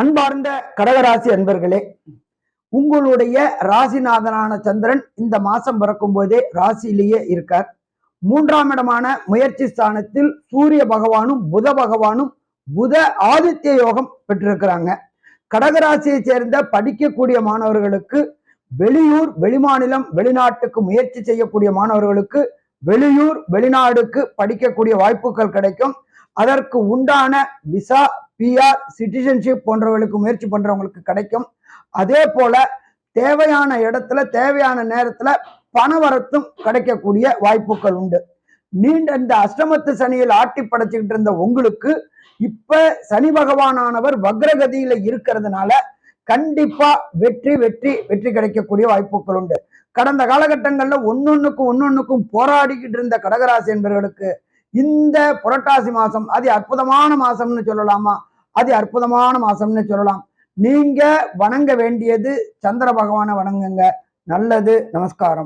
அன்பார்ந்த கடகராசி அன்பர்களே உங்களுடைய ராசிநாதனான சந்திரன் இந்த மாசம் பிறக்கும் போதே ராசியிலேயே இருக்கார். மூன்றாம் இடமான முயற்சி ஸ்தானத்தில் சூரிய பகவானும் புத பகவானும் புத ஆதித்ய யோகம் பெற்றிருக்கிறாங்க. கடகராசியை சேர்ந்த படிக்கக்கூடிய மாணவர்களுக்கு வெளியூர் வெளிமாநிலம் வெளிநாட்டுக்கு முயற்சி செய்யக்கூடிய மாணவர்களுக்கு வெளியூர் வெளிநாடுக்கு படிக்கக்கூடிய வாய்ப்புகள் கிடைக்கும். அதற்கு உண்டான விசா பிஆர் சிட்டிசன்ஷிப் போன்றவர்களுக்கு முயற்சி பண்றவங்களுக்கு கிடைக்கும். அதே போல தேவையான இடத்துல தேவையான நேரத்துல பணவரத்தும் கிடைக்கக்கூடிய வாய்ப்புகள் உண்டு. நீண்ட இந்த அஷ்டமத்து சனியில் ஆட்டி படைச்சுக்கிட்டு இருந்த உங்களுக்கு இப்ப சனி பகவானானவர் வக்ரகதியில இருக்கிறதுனால கண்டிப்பா வெற்றி வெற்றி வெற்றி கிடைக்கக்கூடிய வாய்ப்புகள் உண்டு. கடந்த காலகட்டங்கள்ல ஒன்னொன்னுக்கும் ஒன்னொன்னுக்கும் போராடிக்கிட்டு இருந்த கடகராசி என்பவர்களுக்கு இந்த புரட்டாசி மாசம் அதி அற்புதமான மாசம்னு சொல்லலாமா? அது அற்புதமான மாசம்னு சொல்லலாம். நீங்க வணங்க வேண்டியது சந்திர பகவானை வணங்குங்க. நல்லது நமஸ்காரம்.